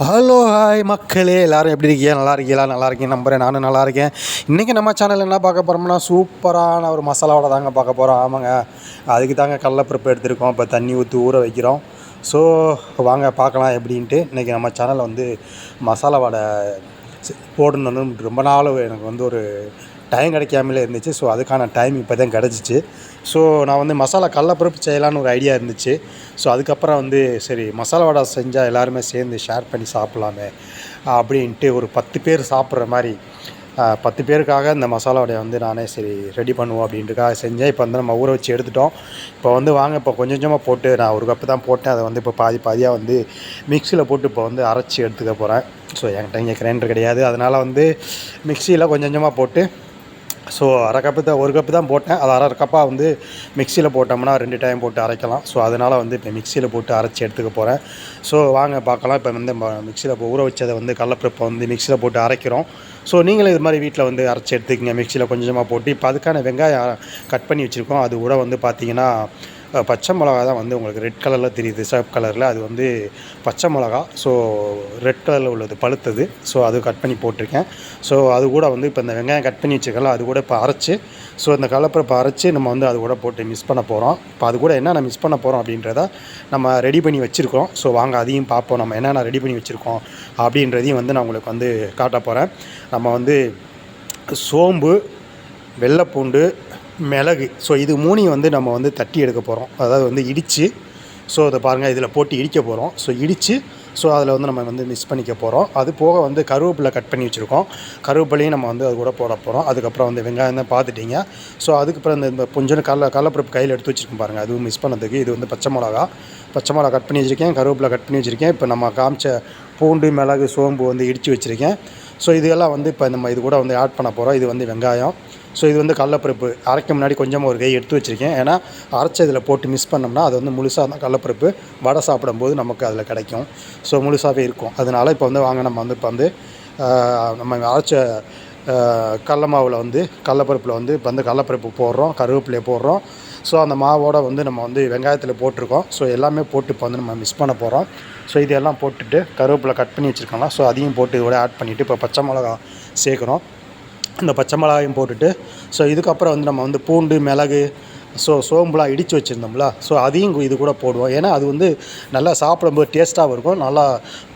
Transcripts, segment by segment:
Hello hi மக்களே. எல்லாரும் எப்படி இருக்கீங்க? நல்லா இருக்கீங்களா? நல்லா இருக்கீங்க. நம்புறேன். நானும் நல்லா இருக்கேன். இன்றைக்கி நம்ம சேனல் என்ன பார்க்க போகிறோம்னா சூப்பரான ஒரு மசாலாவோட தாங்க பார்க்க போகிறோம் ஆமாங்க. அதுக்கு தாங்க கடலப்பருப்பு எடுத்துருக்கோம். இப்போ தண்ணி ஊற்றி ஊற வைக்கிறோம். ஸோ வாங்க பார்க்கலாம் எப்படின்ட்டு. இன்றைக்கி நம்ம சேனலில் வந்து மசாலா வடை போடணும்னு ரொம்ப நாள் எனக்கு வந்து ஒரு டைம் கிடைக்காமலே இருந்துச்சு. ஸோ அதுக்கான டைம் இப்போ தான் கிடச்சிச்சு. ஸோ நான் வந்து மசாலா கடலப்பருப்பு செய்யலான்னு ஒரு ஐடியா இருந்துச்சு. ஸோ அதுக்கப்புறம் வந்து சரி மசாலா வடை செஞ்சால் எல்லாருமே சேர்ந்து ஷேர் பண்ணி சாப்பிட்லாமே அப்படின்ட்டு ஒரு பத்து பேர் சாப்பிட்ற மாதிரி பத்து பேருக்காக இந்த மசாலா வடையை வந்து நானே சரி ரெடி பண்ணுவோம் அப்படின்ட்டுக்காக செஞ்சேன். இப்போ வந்து நம்ம ஊற வச்சு எடுத்துட்டோம். இப்போ வந்து வாங்க இப்போ கொஞ்சம் கொஞ்சமாக போட்டு நான் ஒரு கப்பு தான் போட்டேன். அதை வந்து இப்போ பாதி பாதியாக வந்து மிக்சியில் போட்டு இப்போ வந்து அரைச்சி எடுத்துக்க போகிறேன் ஸோ என்கிட்ட இங்கே கிரைண்டர் கிடையாது. அதனால் வந்து மிக்சியில் கொஞ்சம் கொஞ்சமாக போட்டு ஸோ அரை கப்பு தான் ஒரு கப்பு தான் போட்டேன். அது அரை கப்பாக வந்து மிக்சியில் போட்டோம்னா ரெண்டு டைம் போட்டு அரைக்கலாம். ஸோ அதனால் வந்து இப்போ மிக்சியில் போட்டு அரைச்சி எடுத்துக்க போகிறேன் ஸோ வாங்க பார்க்கலாம். இப்போ வந்து மிக்சியில் இப்போ ஊற வச்சதை வந்து கடலப்பருப்பை வந்து மிக்சியில் போட்டு அரைக்கிறோம். ஸோ நீங்களும் இது மாதிரி வீட்டில் வந்து அரைச்சி எடுத்துக்கங்க. மிக்சியில் கொஞ்சமாக போட்டு இப்போ அதுக்கான வெங்காயம் கட் பண்ணி வச்சுருக்கோம். அது கூட வந்து பார்த்திங்கன்னா பச்சை மிளகா தான் வந்து உங்களுக்கு ரெட் கலரில் தெரியுது சிவப்பு கலரில் அது வந்து பச்சை மிளகா ஸோ ரெட் கலரில் உள்ளது பழுத்தது. ஸோ அது கட் பண்ணி போட்டிருக்கேன். ஸோ அது கூட வந்து இப்போ இந்த வெங்காயம் கட் பண்ணி வச்சுக்கலாம் அது கூட இப்போ அரைச்சி. ஸோ இந்த கடலப்பருப்பை அரைச்சி நம்ம வந்து அது கூட போட்டு மிஸ் பண்ண போகிறோம் இப்போ அது கூட என்னென்ன மிஸ் பண்ண போகிறோம் அப்படின்றத நம்ம ரெடி பண்ணி வச்சுருக்கோம். ஸோ வாங்க அதையும் பார்ப்போம். நம்ம என்னென்ன ரெடி பண்ணி வச்சுருக்கோம் அப்படின்றதையும் வந்து நான் உங்களுக்கு வந்து காட்ட போகிறேன் நம்ம வந்து சோம்பு வெள்ளைப்பூண்டு மிளகு. ஸோ இது மூணையும் வந்து நம்ம வந்து தட்டி எடுக்க போகிறோம் அதாவது வந்து இடித்து ஸோ அதை பாருங்கள் இதில் போட்டு இடிக்க போகிறோம் ஸோ இடித்து ஸோ அதில் வந்து நம்ம வந்து மிக்ஸ் பண்ணிக்க போகிறோம் அது போக வந்து கருவேப்பிலை கட் பண்ணி வச்சுருக்கோம். கருவேப்பிலையும் நம்ம வந்து அது கூட போட போகிறோம் அதுக்கப்புறம் வந்து வெங்காயம் தான் பார்த்துட்டீங்க. ஸோ அதுக்கப்புறம் இந்த இந்த கொஞ்சம் கடல கடலப்பருப்பு கையில் எடுத்து வச்சுருக்கோம் பாருங்கள் அதுவும் மிஸ் பண்ணதுக்கு. இது வந்து பச்சை மிளகா. பச்சை மிளகா கட் பண்ணி வச்சுருக்கேன். கருவேப்பிலை கட் பண்ணி வச்சுருக்கேன். இப்போ நம்ம காமிச்ச பூண்டு மிளகு சோம்பு வந்து இடித்து வச்சுருக்கேன். ஸோ இதெல்லாம் வந்து இப்போ நம்ம இது கூட வந்து ஆட் பண்ண போகிறோம் இது வந்து வெங்காயம். ஸோ இது வந்து கடலப்பருப்பு அரைக்க முன்னாடி கொஞ்சமாக ஒரு கை எடுத்து வச்சுருக்கேன். ஏன்னா அரைச்சதில் போட்டு மிஸ் பண்ணோம்னா அது வந்து முழுசாக தான் கடலப்பருப்பு வடை சாப்பிடும்போது நமக்கு அதில் கிடைக்கும். ஸோ முழுசாகவே இருக்கும். அதனால் இப்போ வந்து வாங்க நம்ம வந்து இப்போ வந்து நம்ம அரைச்ச கடல மாவில் வந்து கடலப்பருப்பில் வந்து இப்போ வந்து கடலப்பருப்பு போடுறோம் கருவேப்பிலையை போடுறோம். ஸோ அந்த மாவோட வந்து நம்ம வந்து வெங்காயத்தில் போட்டிருக்கோம். ஸோ எல்லாமே போட்டு இப்போ வந்து நம்ம மிஸ் பண்ண போகிறோம் ஸோ இதெல்லாம் போட்டுட்டு கருவேப்பிலை கட் பண்ணி வச்சுருக்கோம்ல. ஸோ அதையும் போட்டு இதோட ஆட் பண்ணிவிட்டு இப்போ பச்சை மிளகா சேர்க்குறோம். இந்த பச்சை மிளகாயும் போட்டுட்டு ஸோ இதுக்கப்புறம் வந்து நம்ம வந்து பூண்டு மிளகு ஸோ சோம்புலாம் இடித்து வச்சுருந்தோம்ல ஸோ அதையும் இது கூட போடுவோம். ஏன்னா அது வந்து நல்லா சாப்பிடும்போது டேஸ்ட்டாகவும் இருக்கும். நல்லா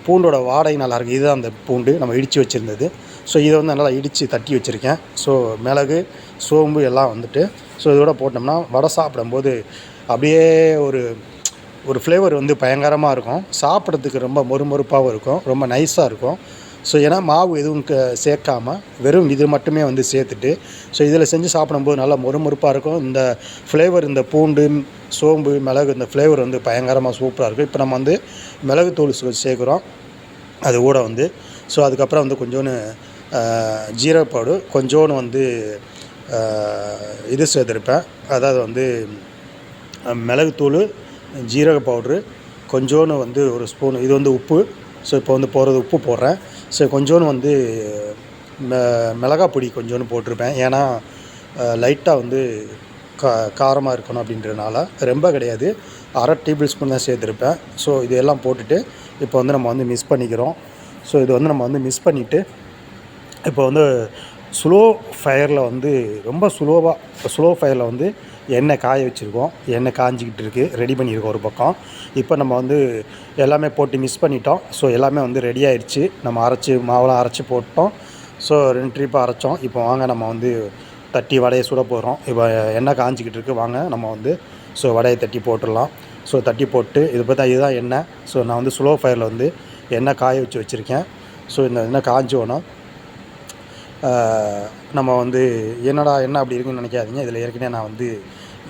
பூண்டோட வாடகை நல்லாயிருக்கும் இதுதான் அந்த பூண்டு நம்ம இடித்து வச்சுருந்தது. ஸோ இதை வந்து நல்லா இடித்து தட்டி வச்சுருக்கேன். ஸோ மிளகு சோம்பு எல்லாம் வந்துட்டு ஸோ இதோட போட்டோம்னா வடை சாப்பிடும்போது அப்படியே ஒரு ஒரு ஃப்ளேவர் வந்து பயங்கரமாக இருக்கும். சாப்பிட்றதுக்கு ரொம்ப மொறுமொறுப்பாகவும் இருக்கும். ரொம்ப நைஸாக இருக்கும். ஸோ ஏன்னா மாவு எதுவும் க சேர்க்காம வெறும் இது மட்டுமே வந்து சேர்த்துட்டு ஸோ இதில் செஞ்சு சாப்பிடும்போது நல்லா மொறுமொறுப்பாக இருக்கும். இந்த ஃப்ளேவர் இந்த பூண்டு சோம்பு மிளகு இந்த ஃப்ளேவர் வந்து பயங்கரமாக சூப்பராக இருக்கும். இப்போ நம்ம வந்து மிளகுத்தூள் சேர்க்குறோம். அது கூட வந்து ஸோ அதுக்கப்புறம் வந்து கொஞ்சோன்னு ஆஹ், ஜீரக பவுடர் கொஞ்சோன்னு வந்து இது சேர்த்துருப்பேன். அதாவது வந்து மிளகுத்தூள் ஜீரக பவுட்ரு கொஞ்சோன்னு வந்து ஒரு ஸ்பூன் இது வந்து உப்பு. ஸோ இப்போ வந்து போடுறது உப்பு போடுறேன். ஸோ கொஞ்சோன்னு வந்து மிளகா பொடி கொஞ்சோன்னு போட்டிருப்பேன். ஏன்னா லைட்டாக வந்து கா காரமாக இருக்கணும் அப்படின்றதுனால ரொம்ப கிடையாது. அரை டேபிள் ஸ்பூன் தான் சேர்த்துருப்பேன். ஸோ இதெல்லாம் போட்டுட்டு இப்போ வந்து நம்ம வந்து மிஸ் பண்ணிக்கிறோம். ஸோ இது வந்து நம்ம வந்து மிஸ் பண்ணிவிட்டு இப்போ வந்து ஸ்லோ ஃபயரில் வந்து ரொம்ப ஸ்லோவாக ஸ்லோ ஃபயரில் வந்து எண்ணெய் காய வச்சுருக்கோம். எண்ணெய் காஞ்சிக்கிட்டு இருக்குது ரெடி பண்ணியிருக்கோம் ஒரு பக்கம். இப்போ நம்ம வந்து எல்லாமே போட்டு மிஸ் பண்ணிட்டோம். ஸோ எல்லாமே வந்து ரெடி ஆயிடுச்சு நம்ம அரைச்சி மாவெல்லாம் அரைச்சி போட்டோம். ஸோ ரெண்டு ட்ரிப்பாக அரைச்சோம். இப்போ வாங்க நம்ம வந்து தட்டி வடையை சுட போகிறோம் இப்போ எண்ணெய் காஞ்சிக்கிட்டு இருக்குது வாங்க நம்ம வந்து ஸோ வடையை தட்டி போட்டுடலாம். ஸோ தட்டி போட்டு இது பார்த்தா இதுதான் எண்ணெய் ஸோ நான் வந்து ஸ்லோ ஃபயரில் வந்து எண்ணெய் காய வச்சு வச்சுருக்கேன். ஸோ இந்த எண்ணெய் காஞ்சோன்னா நம்ம வந்து என்னடா என்ன அப்படி இருக்குன்னு நினைக்காதீங்க. இதில் ஏற்கனவே நான் வந்து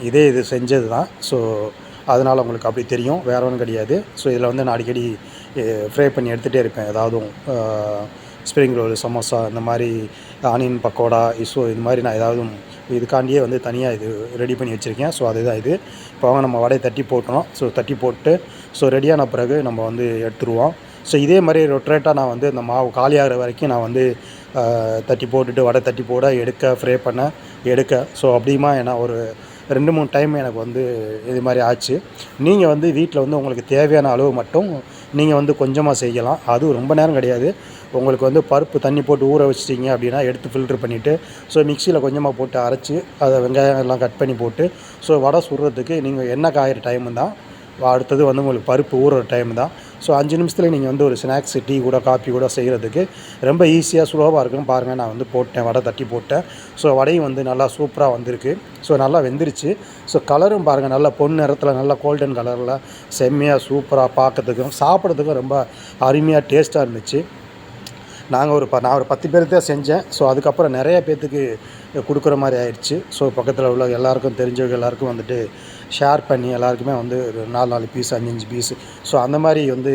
இதே இது செஞ்சது தான் ஸோ அதனால் உங்களுக்கு அப்படி தெரியும். வேற ஒன்றும் கிடையாது. ஸோ இதில் வந்து நான் அடிக்கடி ஃப்ரை பண்ணி எடுத்துகிட்டே இருப்பேன். ஏதாவதும் ஸ்ப்ரிங் ரோல் சமோசா இந்த மாதிரி ஆனியன் பக்கோடா ஸோ இது மாதிரி நான் ஏதாவது இதுக்காண்டியே வந்து தனியாக இது ரெடி பண்ணி வச்சுருக்கேன். ஸோ அதுதான் இது. இப்போ அவங்க நம்ம வடையை தட்டி போட்டோம் ஸோ தட்டி போட்டு ஸோ ரெடியான பிறகு நம்ம வந்து எடுத்துருவோம். ஸோ இதே மாதிரி ரொட்டரேட்டாக நான் வந்து இந்த மாவு காலியாகிற வரைக்கும் நான் வந்து தட்டி போட்டுட்டு வடை தட்டி போட எடுக்க ஃப்ரே பண்ண எடுக்க. ஸோ அப்படியுமா ஏன்னா ஒரு ரெண்டு மூணு டைம் எனக்கு வந்து இது மாதிரி ஆச்சு. நீங்கள் வந்து வீட்டில் வந்து உங்களுக்கு தேவையான அளவு மட்டும் நீங்கள் வந்து கொஞ்சமாக செய்யலாம். அதுவும் ரொம்ப நேரம் கிடையாது. உங்களுக்கு வந்து பருப்பு தண்ணி போட்டு ஊற வச்சிட்டிங்க அப்படின்னா எடுத்து ஃபில்ட்ரு பண்ணிவிட்டு ஸோ மிக்சியில் கொஞ்சமாக போட்டு அரைச்சி அதை வெங்காயம் எல்லாம் கட் பண்ணி போட்டு ஸோ வடை சுடுறதுக்கு நீங்கள் என்ன காயிற டைமு தான் அடுத்தது வந்து உங்களுக்கு பருப்பு ஊறுற டைம் தான். ஸோ அஞ்சு நிமிஷத்தில் நீங்கள் வந்து ஒரு ஸ்நாக்ஸ் டீ கூட காப்பி கூட செய்கிறதுக்கு ரொம்ப ஈஸியாக சுலபமாக இருக்கும் பாருங்கள் நான் வந்து போட்டேன் வடை தட்டி போட்டேன். ஸோ வடையும் வந்து நல்லா சூப்பராக வந்திருக்கு. ஸோ நல்லா வெந்துருச்சு. ஸோ கலரும் பாருங்கள் நல்லா பொன் நிறத்தில் நல்லா கோல்டன் கலரில் செம்மையாக சூப்பராக பார்க்கறதுக்கும் சாப்பிட்றதுக்கும் ரொம்ப அருமையாக டேஸ்ட்டாக இருந்துச்சு. நாங்கள் ஒரு ப நான் ஒரு பத்து பேருக்கு தான் செஞ்சேன். ஸோ அதுக்கப்புறம் நிறைய பேர்த்துக்கு கொடுக்குற மாதிரி ஆயிடுச்சு. ஸோ பக்கத்தில் உள்ள எல்லாருக்கும் தெரிஞ்சவங்க எல்லாருக்கும் வந்துட்டு ஷேர் பண்ணி எல்லாருக்குமே வந்து ஒரு நாலு நாலு பீஸ் அஞ்சு அஞ்சு பீஸு ஸோ அந்த மாதிரி வந்து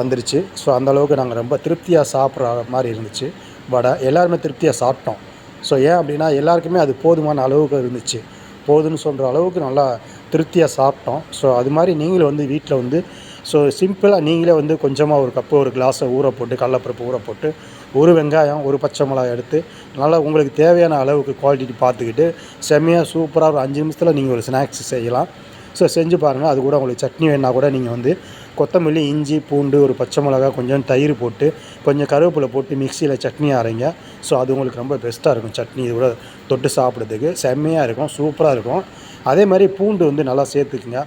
வந்துருச்சு. ஸோ அந்தளவுக்கு நாங்கள் ரொம்ப திருப்தியாக சாப்பிட்ற மாதிரி இருந்துச்சு. வடை எல்லாருமே திருப்தியாக சாப்பிட்டோம். ஸோ ஏன் அப்படின்னா எல்லாருக்குமே அது போதுமான அளவுக்கு இருந்துச்சு. போதுன்னு சொல்கிற அளவுக்கு நல்லா திருப்தியாக சாப்பிட்டோம். ஸோ அது மாதிரி நீங்களும் வந்து வீட்டில் வந்து ஸோ சிம்பிளாக நீங்களே வந்து கொஞ்சமாக ஒரு கப்பு ஒரு கிளாஸை ஊற போட்டு கடலப்பருப்பு ஊற போட்டு ஒரு வெங்காயம் ஒரு பச்சை மிளகாய் எடுத்து நல்லா உங்களுக்கு தேவையான அளவுக்கு குவாலிட்டி பார்த்துக்கிட்டு செம்மையாக சூப்பராக ஒரு அஞ்சு நிமிஷத்தில் நீங்கள் ஒரு ஸ்நாக்ஸ் செய்யலாம். ஸோ செஞ்சு பாருங்கள் அது கூட உங்களுக்கு சட்னி வேணால் கூட நீங்கள் வந்து கொத்தமல்லி இஞ்சி பூண்டு ஒரு பச்சை மிளகா கொஞ்சம் தயிர் போட்டு கொஞ்சம் கருவேப்பிலை போட்டு மிக்சியில் சட்னி அரைங்க. ஸோ அது உங்களுக்கு ரொம்ப பெஸ்ட்டாக இருக்கும். சட்னி இது கூட தொட்டு சாப்பிட்றதுக்கு. செம்மையாக இருக்கும். சூப்பராக இருக்கும். அதே மாதிரி பூண்டு வந்து நல்லா சேர்த்துக்குங்க.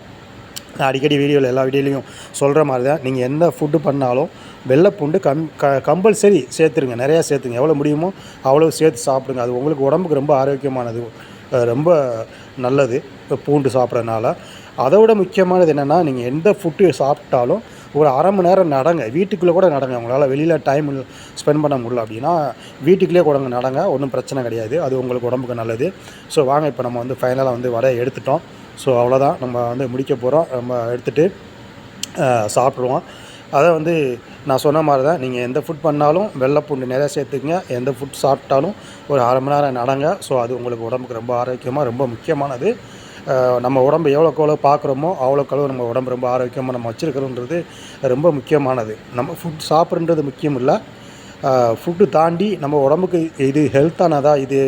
நான் அடிக்கடி வீடியோவில் எல்லா வீடியோலையும் சொல்கிற மாதிரி தான். நீங்கள் எந்த ஃபுட்டு பண்ணாலும் வெள்ளைப்பூண்டு கம் க கம்பல்சரி சேர்த்துருங்க. நிறையா சேர்த்துங்க. எவ்வளோ முடியுமோ அவ்வளோ சேர்த்து சாப்பிடுங்க. அது உங்களுக்கு உடம்புக்கு ரொம்ப ஆரோக்கியமானது ரொம்ப நல்லது. பூண்டு சாப்பிட்றதுனால. அதை விட முக்கியமானது என்னென்னா நீங்கள் எந்த ஃபுட்டு சாப்பிட்டாலும் ஒரு அரை மணி நேரம் நடங்க. வீட்டுக்குள்ளே கூட நடங்க. உங்களால் வெளியில் டைம் ஸ்பெண்ட் பண்ண முடியல அப்படின்னா வீட்டுக்குள்ளே கூட நடங்க. ஒன்றும் பிரச்சனை கிடையாது. அது உங்களுக்கு உடம்புக்கு நல்லது. ஸோ வாங்க இப்போ நம்ம வந்து ஃபைனலாக வந்து வடையை எடுத்துட்டோம். ஸோ அவ்வளோதான். நம்ம வந்து முடிக்க போகிறோம் நம்ம எடுத்துகிட்டு சாப்பிடுவோம். அதை வந்து நான் சொன்ன மாதிரி தான் நீங்கள் எந்த ஃபுட் பண்ணாலும் வெள்ளைப்பூண்டு நிறையா சேர்த்துக்குங்க. எந்த ஃபுட் சாப்பிட்டாலும் ஒரு அரை மணி நேரம் நடங்க. ஸோ அது உங்களுக்கு உடம்புக்கு ரொம்ப ஆரோக்கியமாக ரொம்ப முக்கியமானது. நம்ம உடம்பு எவ்வளோக்கு எவ்வளோ பார்க்குறோமோ அவ்வளோக்கு அளவு நம்ம உடம்பு ரொம்ப ஆரோக்கியமாக நம்ம வச்சுருக்கிறோன்றது ரொம்ப முக்கியமானது. நம்ம ஃபுட் சாப்பிட்றது முக்கியம் இல்லை. ஃபுட்டு தாண்டி நம்ம உடம்புக்கு இது ஹெல்த்தானதா இது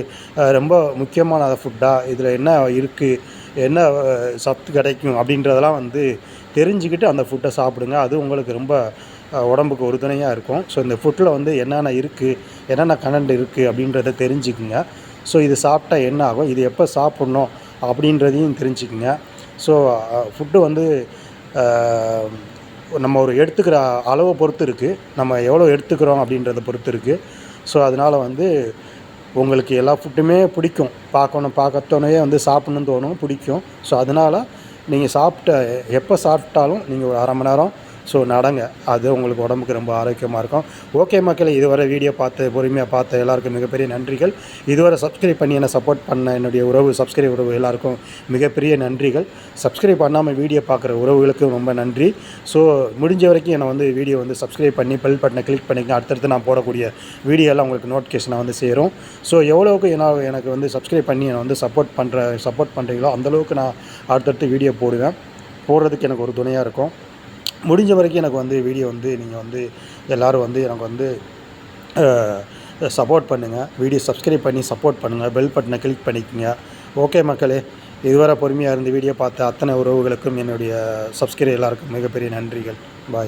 ரொம்ப முக்கியமானதா ஃபுட்டாக இதில் என்ன இருக்குது என்ன சத்து கிடைக்கும் அப்படின்றதெல்லாம் வந்து தெரிஞ்சுக்கிட்டு அந்த ஃபுட்டை சாப்பிடுங்க. அது உங்களுக்கு ரொம்ப உடம்புக்கு உறுதுணையாக இருக்கும். ஸோ இந்த ஃபுட்டில் வந்து என்னென்ன இருக்குது என்னென்ன கனண்ட் இருக்குது அப்படின்றத தெரிஞ்சுக்குங்க. ஸோ இது சாப்பிட்டா என்ன ஆகும் இது எப்போ சாப்பிட்ணும் அப்படின்றதையும் தெரிஞ்சுக்குங்க. ஸோ ஃபுட்டு வந்து நம்ம ஒரு எடுத்துக்கிற அளவை பொறுத்து இருக்குது நம்ம எவ்வளோ எடுத்துக்கிறோம் அப்படின்றத பொறுத்து இருக்குது ஸோ அதனால் வந்து உங்களுக்கு எல்லா ஃபுட்டுமே பிடிக்கும். பார்க்கணும் பார்க்கத்தோனே வந்து சாப்பிட்ணுன்னு தோணும் பிடிக்கும். ஸோ அதனால் நீங்கள் சாப்பிட்ட எப்போ சாப்பிட்டாலும் நீங்கள் ஒரு அரை மணி நேரம் ஸோ நடங்க. அது உங்களுக்கு உடம்புக்கு ரொம்ப ஆரோக்கியமாக இருக்கும். ஓகே மக்களே இதுவரை வீடியோ பார்த்து பொறுமையாக பார்த்த எல்லாருக்கும் மிகப்பெரிய நன்றிகள். இதுவரை சப்ஸ்கிரைப் பண்ணி என்னை சப்போர்ட் பண்ண என்னுடைய உறவு சப்ஸ்கிரைப் உறவு எல்லாருக்கும் மிகப்பெரிய நன்றிகள். சப்ஸ்கிரைப் பண்ணாமல் வீடியோ பார்க்குற உறவுகளுக்கும் ரொம்ப நன்றி. ஸோ முடிஞ்ச வரைக்கும் என்னை வந்து வீடியோ வந்து சப்ஸ்கிரைப் பண்ணி பெல் பட்டனை கிளிக் பண்ணிக்க அடுத்தடுத்து நான் போடக்கூடிய வீடியோலாம் உங்களுக்கு நோட்டிஃபிகேஷனை வந்து சேரும். ஸோ எவ்வளோவுக்கு என்ன எனக்கு வந்து சப்ஸ்கிரைப் பண்ணி என்னை வந்து சப்போர்ட் பண்ணுற சப்போர்ட் பண்ணுறீங்களோ அந்தளவுக்கு நான் அடுத்தடுத்து வீடியோ போடுவேன். போடுறதுக்கு எனக்கு ஒரு துணையாக இருக்கும். முடிஞ்ச வரைக்கும் எனக்கு வந்து வீடியோ வந்து நீங்கள் வந்து எல்லோரும் வந்து எனக்கு வந்து சப்போர்ட் பண்ணுங்கள் வீடியோ சப்ஸ்கிரைப் பண்ணி சப்போர்ட் பண்ணுங்கள் பெல் பட்டனை கிளிக் பண்ணிக்கோங்க. ஓகே மக்களே இதுவரை பொறுமையாக இருந்து வீடியோ பார்த்த அத்தனை உறவுகளுக்கும் என்னுடைய சப்ஸ்கிரைப் எல்லாருக்கும் மிகப்பெரிய நன்றிகள். பாய்